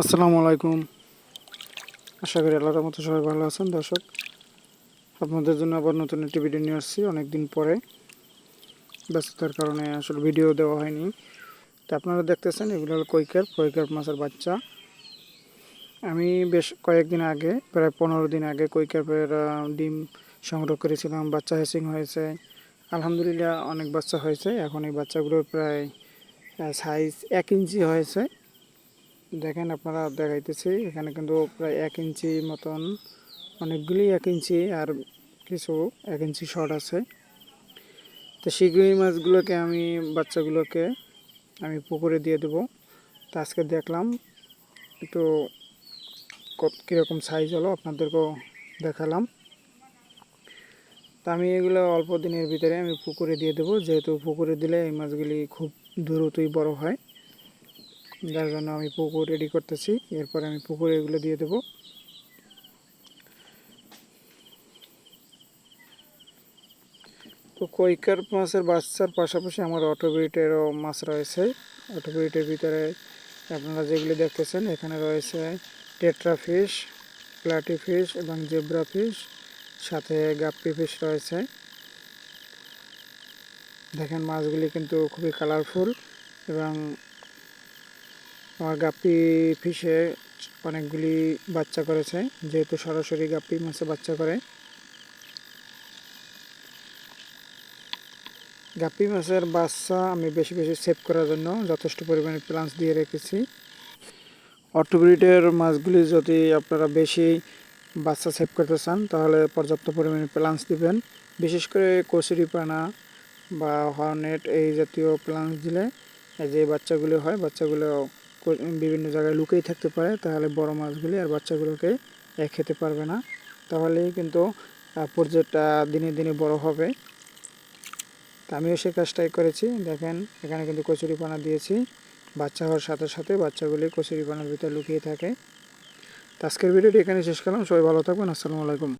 আসসালামু আলাইকুম। আশা করি আল্লাহর মতো সবাই ভালো আছেন, দর্শক। আপনাদের জন্য আবার নতুন একটি ভিডিও নিয়ে আসছি অনেক দিন পরে। ব্যস্ততার কারণে আসলে ভিডিও দেওয়া হয়নি। তা আপনারা দেখতেছেন, এগুলো হলো কৈকার কৈকার মাছের বাচ্চা। আমি বেশ কয়েকদিন আগে, প্রায় পনেরো দিন আগে কৈকাপের ডিম সংগ্রহ করেছিলাম। বাচ্চা হ্যাচিং হয়েছে। আলহামদুলিল্লাহ অনেক বাচ্চা হয়েছে। এখন এই বাচ্চাগুলোর প্রায় সাইজ এক ইঞ্চি হয়েছে। দেখেন আপনারা দেখাইতেছি, এখানে কিন্তু প্রায় এক ইঞ্চি মতন, অনেকগুলি এক ইঞ্চি আর কিছু এক ইঞ্চি শর্ট আছে। তো শীঘ্রই মাছগুলোকে আমি, বাচ্চাগুলোকে আমি পুকুরে দিয়ে দেবো। তো আজকে দেখলাম, একটু কীরকম সাইজ হলো আপনাদেরকেও দেখালাম। তা আমি এগুলো অল্প দিনের ভিতরে আমি পুকুরে দিয়ে দেবো, যেহেতু পুকুরে দিলে এই মাছগুলি খুব দ্রুতই বড় হয়। যার জন্য আমি পুকুর রেডি করতেছি। এরপরে আমি পুকুরে এগুলো দিয়ে দেবো। তো কৈকার মাছের বাচ্চার পাশাপাশি আমার অটোবিটেরও মাছ রয়েছে। অটোবিটের ভিতরে আপনারা যেগুলি দেখতেছেন, এখানে রয়েছে টেট্রা ফিশ, প্লাটি ফিশ এবং জেব্রা ফিশ, সাথে গাপ্পি ফিশ রয়েছে। দেখেন মাছগুলি কিন্তু খুবই কালারফুল এবং আমার গাপ্পি ফিশে অনেকগুলি বাচ্চা করেছে, যেহেতু সরাসরি গাপ্পি মাছে বাচ্চা করে। গাপ্পি মাছের বাচ্চা আমি বেশি বেশি সেভ করার জন্য যথেষ্ট পরিমাণে প্লান্স দিয়ে রেখেছি। অটোব্রিডের মাছগুলি যদি আপনারা বেশি বাচ্চা সেভ করতে চান, তাহলে পর্যাপ্ত পরিমাণে প্লান্স দিবেন। বিশেষ করে কচুরি পানা বা হর্নেট এই জাতীয় প্লান্স দিলে যে বাচ্চাগুলো হয়, বাচ্চাগুলো বিভিন্ন জায়গায় লুকিয়ে থাকতে পারে, তাহলে বড় মাছগুলি আর বাচ্চাগুলোকে খেতে পারবে না। তাহলেই কিন্তু পর্যায়টা দিনে দিনে বড় হবে। তা আমিও সে কাজটাই করেছি। দেখেন, এখানে কিন্তু কচুরি পানা দিয়েছি। বাচ্চা হওয়ার সাথে সাথে বাচ্চাগুলি কচুরি পানার ভিতরে লুকিয়ে থাকে। আজকের ভিডিওটি এখানে শেষ করলাম। সবাই ভালো থাকবেন। আসসালামু আলাইকুম।